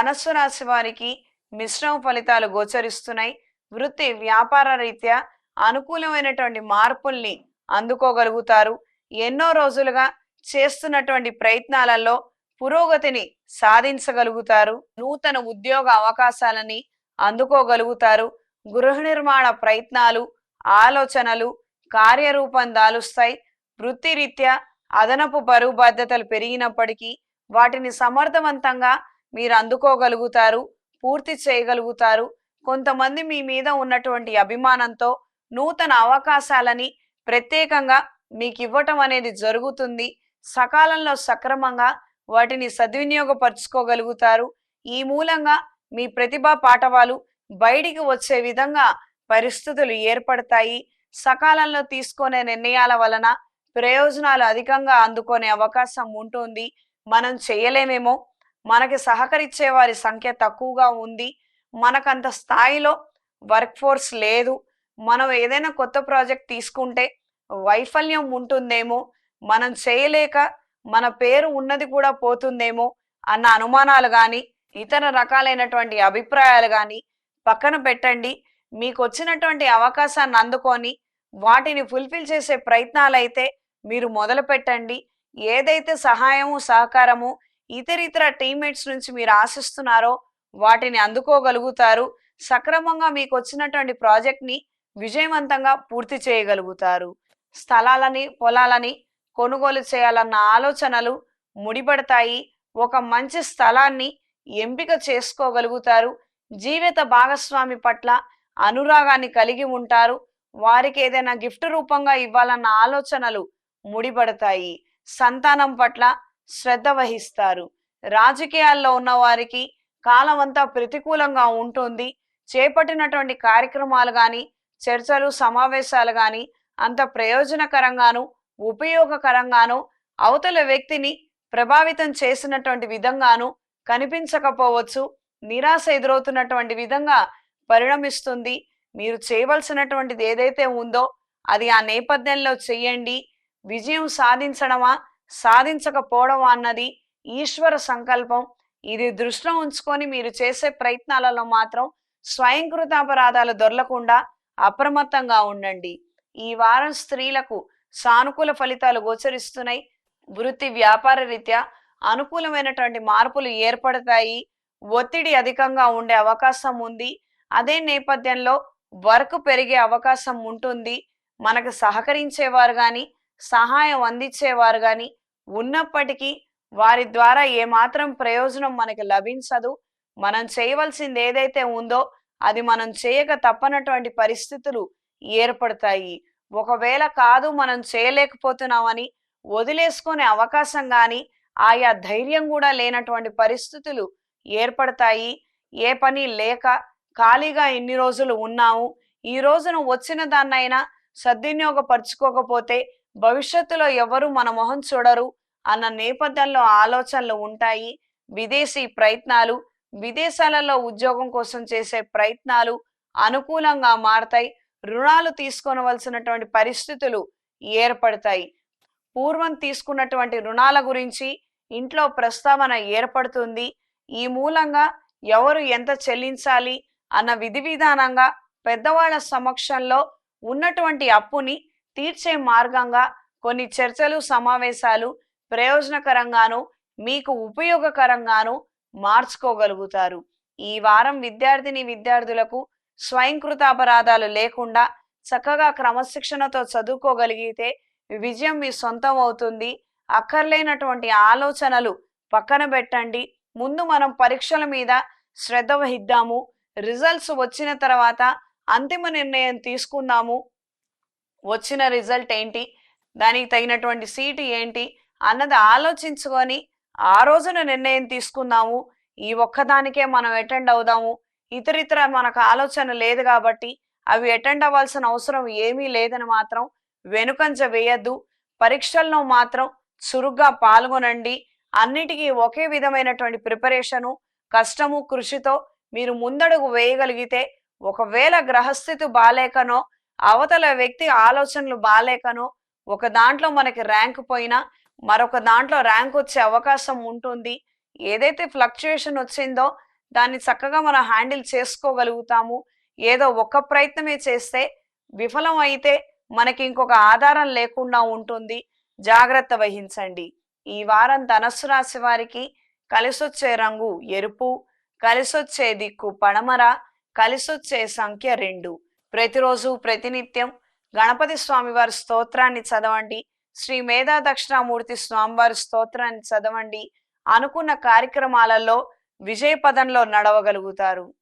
ధనస్సు రాశి వారికి మిశ్రమ ఫలితాలు గోచరిస్తున్నాయి. వృత్తి వ్యాపార రీత్యా అనుకూలమైనటువంటి మార్పుల్ని అందుకోగలుగుతారు. ఎన్నో రోజులుగా చేస్తున్నటువంటి ప్రయత్నాలలో పురోగతిని సాధించగలుగుతారు. నూతన ఉద్యోగ అవకాశాలని అందుకోగలుగుతారు. గృహ నిర్మాణ ప్రయత్నాలు ఆలోచనలు కార్యరూపం దాలుస్తాయి. వృత్తిరీత్యా అదనపు బరువు బాధ్యతలు పెరిగినప్పటికీ వాటిని సమర్థవంతంగా మీరు అందుకోగలుగుతారు పూర్తి చేయగలుగుతారు. కొంతమంది మీ మీద ఉన్నటువంటి అభిమానంతో నూతన అవకాశాలని ప్రత్యేకంగా మీకు ఇవ్వటం అనేది జరుగుతుంది. సకాలంలో సక్రమంగా వాటిని సద్వినియోగపరుచుకోగలుగుతారు. ఈ మూలంగా మీ ప్రతిభా పాఠవాలు బయటికి వచ్చే విధంగా పరిస్థితులు ఏర్పడతాయి. సకాలంలో తీసుకునే నిర్ణయాల వలన ప్రయోజనాలు అధికంగా అందుకునే అవకాశం ఉంటుంది. మనం చేయలేమేమో మనకి సహకరించే వారి సంఖ్య తక్కువగా ఉంది. మనకంత స్థాయిలో వర్క్ ఫోర్స్ లేదు. మనం ఏదైనా కొత్త ప్రాజెక్ట్ తీసుకుంటే వైఫల్యం ఉంటుందేమో మనం చేయలేక మన పేరు ఉన్నది కూడా పోతుందేమో అన్న అనుమానాలు కానీ ఇతర రకాలైనటువంటి అభిప్రాయాలు కానీ పక్కన పెట్టండి. మీకు వచ్చినటువంటి అవకాశాన్ని అందుకొని వాటిని ఫుల్ఫిల్ చేసే ప్రయత్నాలు అయితే మీరు మొదలు పెట్టండి ఏదైతే సహాయము సహకారము ఇతరితర టీమ్మేట్స్ నుంచి మీరు ఆశిస్తున్నారో వాటిని అందుకోగలుగుతారు. సక్రమంగా మీకు వచ్చినటువంటి ప్రాజెక్ట్ని విజయవంతంగా పూర్తి చేయగలుగుతారు. స్థలాలని పొలాలని కొనుగోలు చేయాలన్న ఆలోచనలు ముడిపడతాయి. ఒక మంచి స్థలాన్ని ఎంపిక చేసుకోగలుగుతారు. జీవిత భాగస్వామి పట్ల అనురాగాన్ని కలిగి ఉంటారు. వారికి ఏదైనా గిఫ్ట్ రూపంగా ఇవ్వాలన్న ఆలోచనలు ముడిపడతాయి. సంతానం పట్ల శ్రద్ధ వహిస్తారు. రాజకీయాల్లో ఉన్న వారికి కాలం అంతా ప్రతికూలంగా ఉంటుంది. చేపట్టినటువంటి కార్యక్రమాలు కానీ చర్చలు సమావేశాలు కానీ అంత ప్రయోజనకరంగాను ఉపయోగకరంగాను అవతల వ్యక్తిని ప్రభావితం చేసినటువంటి విధంగాను కనిపించకపోవచ్చు. నిరాశ ఎదురవుతున్నటువంటి విధంగా పరిణమిస్తుంది. మీరు చేయవలసినటువంటిది ఏదైతే ఉందో అది ఆ నేపథ్యంలో చెయ్యండి విజయం సాధించడమా? సాధించకపోవడం అన్నది ఈశ్వర సంకల్పం. ఇది దృష్టిలో ఉంచుకొని మీరు చేసే ప్రయత్నాలలో మాత్రం స్వయంకృతాపరాధాలు దొరలకుండా అప్రమత్తంగా ఉండండి. ఈ వారం స్త్రీలకు సానుకూల ఫలితాలు గోచరిస్తున్నాయి. వృత్తి వ్యాపార రీత్యా అనుకూలమైనటువంటి మార్పులు ఏర్పడతాయి. ఒత్తిడి అధికంగా ఉండే అవకాశం ఉంది. అదే నేపథ్యంలో వర్క్ పెరిగే అవకాశం ఉంటుంది. మనకు సహకరించేవారు కానీ సహాయం అందించేవారు కానీ ఉన్నప్పటికీ వారి ద్వారా ఏమాత్రం ప్రయోజనం మనకి లభించదు. మనం చేయవలసింది ఏదైతే ఉందో అది మనం చేయక తప్పనటువంటి పరిస్థితులు ఏర్పడతాయి. ఒకవేళ కాదు మనం చేయలేకపోతున్నామని వదిలేసుకునే అవకాశం కానీ ఆయా ధైర్యం కూడా లేనటువంటి పరిస్థితులు ఏర్పడతాయి. ఏ పని లేక ఖాళీగా ఎన్ని రోజులు ఉన్నాము. ఈ రోజున వచ్చిన దాన్నైనా సద్వినియోగపరుచుకోకపోతే భవిష్యత్తులో ఎవరు మన మొహం చూడరు. అన్న నేపథ్యంలో ఆలోచనలు ఉంటాయి. విదేశీ ప్రయత్నాలు విదేశాలలో ఉద్యోగం కోసం చేసే ప్రయత్నాలు అనుకూలంగా మారతాయి. రుణాలు తీసుకొనవలసినటువంటి పరిస్థితులు ఏర్పడతాయి. పూర్వం తీసుకున్నటువంటి రుణాల గురించి ఇంట్లో ప్రస్తావన ఏర్పడుతుంది. ఈ మూలంగా ఎవరు ఎంత చెల్లించాలి అన్న విధి విధానంగా పెద్దవాళ్ళ సమక్షంలో ఉన్నటువంటి అప్పుని తీర్చే మార్గంగా కొన్ని చర్చలు సమావేశాలు ప్రయోజనకరంగాను మీకు ఉపయోగకరంగాను మార్చుకోగలుగుతారు. ఈ వారం విద్యార్థిని విద్యార్థులకు స్వయంకృత అపరాధాలు లేకుండా చక్కగా క్రమశిక్షణతో చదువుకోగలిగితే విజయం మీ సొంతం అవుతుంది. అక్కర్లేనటువంటి ఆలోచనలు పక్కన పెట్టండి. ముందు మనం పరీక్షల మీద శ్రద్ధ వహిద్దాము. రిజల్ట్స్ వచ్చిన తర్వాత అంతిమ నిర్ణయం తీసుకుందాము. వచ్చిన రిజల్ట్ ఏంటి? దానికి తగినటువంటి సీటు ఏంటి? అన్నది ఆలోచించుకొని ఆ రోజున నిర్ణయం తీసుకుందాము. ఈ ఒక్కదానికే మనం అటెండ్ అవుదాము. ఇతరితర మనకు ఆలోచన లేదు కాబట్టి అవి అటెండ్ అవ్వాల్సిన అవసరం ఏమీ లేదని మాత్రం వెనుకంజ వేయద్దు. పరీక్షల్లో మాత్రం చురుగ్గా పాల్గొనండి. అన్నిటికీ ఒకే విధమైనటువంటి ప్రిపరేషను కష్టము కృషితో మీరు ముందడుగు వేయగలిగితే ఒకవేళ గ్రహస్థితి బాలేకనో అవతల వ్యక్తి ఆలోచనలు బాలేకనో ఒక దాంట్లో మనకి ర్యాంక్ పోయినా మరొక దాంట్లో ర్యాంక్ వచ్చే అవకాశం ఉంటుంది. ఏదైతే ఫ్లక్చుయేషన్ వచ్చిందో దాన్ని చక్కగా మనం హ్యాండిల్ చేసుకోగలుగుతాము. ఏదో ఒక్క ప్రయత్నమే చేస్తే విఫలం అయితే మనకి ఇంకొక ఆధారం లేకుండా ఉంటుంది. జాగ్రత్త వహించండి. ఈ వారం ధనస్సు రాశి వారికి కలిసొచ్చే రంగు ఎరుపు కలిసొచ్చే దిక్కు పడమర కలిసొచ్చే సంఖ్య రెండు. ప్రతిరోజు ప్రతినిత్యం గణపతి స్వామివారి స్తోత్రాన్ని చదవండి. శ్రీ మేధా దక్షిణామూర్తి స్వామివారి స్తోత్రాన్ని చదవండి. అనుకున్న కార్యక్రమాలలో విజయ పదంలో నడవగలుగుతారు.